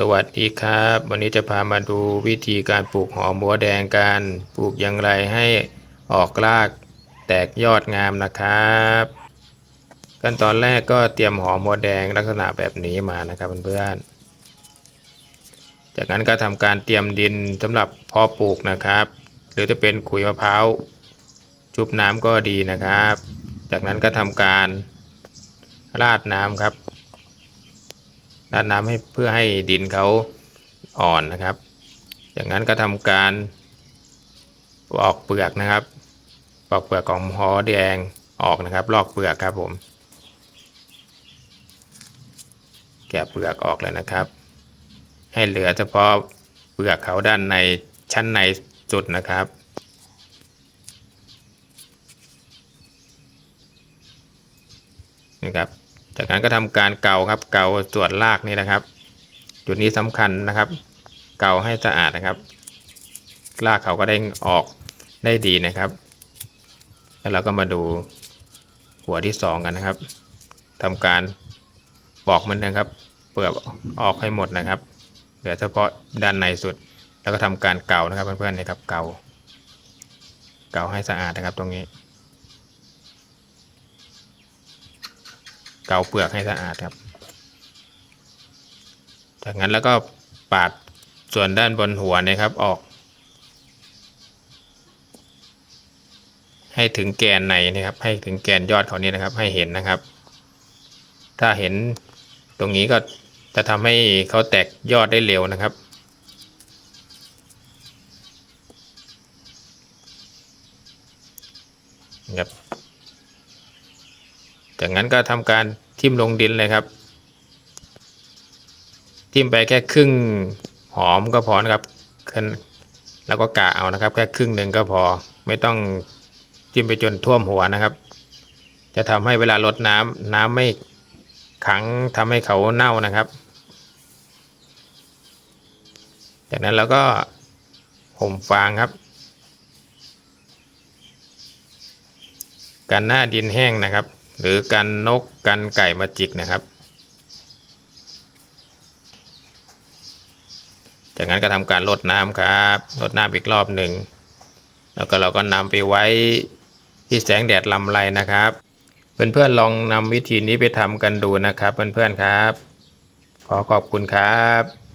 สวัสดีครับ วันนี้จะพามาดูวิธีการปลูกหอมบัวแดงกันปลูกอย่างไรให้ออกรากแตกยอดงามนะครับขั้นตอนแรกก็เตรียมหอมบัวแดงลักษณะแบบนี้มานะครับเพื่อนๆจากนั้นก็ทำการเตรียมดินสำหรับเพาะปลูกนะครับ หรือจะเป็นขุยมะพร้าวชุบน้ำก็ดีนะครับ จากนั้นก็ทำการราดน้ำครับ ราดน้ำให้เพื่อให้ดินเขาอ่อนนะครับ จากนั้นก็ทำการปอกเปลือกนะครับ ปอกเปลือกของหอแดงออกนะครับ ลอกเปลือกครับผม แกะเปลือกออกเลยนะครับ ให้เหลือเฉพาะเปลือกเขาด้านในชั้นในสุดนะครับนะครับ จากนั้นก็ทำการเกาครับ เกาส่วนรากนี่นะครับ จุดนี้สำคัญนะครับ เกาให้สะอาดนะครับ รากเขาก็ได้ออกได้ดีนะครับ แล้วเราก็มาดูหัวที่สองกันนะครับทำการปอกมันนะครับ เปลือกออกให้หมดนะครับ เหลือเฉพาะด้านในสุด แล้วก็ทำการเกานะครับเพื่อนๆนะครับ เกา เกาให้สะอาดนะครับตรงนี้ เกาเปลือกให้สะอาดครับ จากนั้นแล้วก็ปาดส่วนด้านบนหัวนะครับออก ให้ถึงแกนในนะครับ ให้ถึงแกนยอดเขานี้นะครับ ให้เห็นนะครับ ถ้าเห็นตรงนี้ก็จะทำให้เขาแตกยอดได้เร็วนะครับครับ จากนั้นก็ทำการทิ่มลงดินเลยครับ ทิ่มไปแค่ครึ่งหอมก็พอนะครับ แล้วก็กะเอานะครับ แค่ครึ่งหนึ่งก็พอ ไม่ต้องทิ่มไปจนท่วมหัวนะครับ จะทำให้เวลาลดน้ำน้ำไม่ขังทำให้เขาเน่านะครับ จากนั้นเราก็ห่มฟางครับ กันหน้าดินแห้งนะครับ หรือกันนกกันไก่มาจิกนะครับ จากนั้นก็ทำการลดน้ำครับลดน้ำอีกรอบหนึ่ง แล้วก็เราก็นำไปไว้ที่แสงแดดลำไรนะครับ เพื่อนๆลองนำวิธีนี้ไปทำกันดูนะครับ เพื่อนๆครับ ขอขอบคุณครับ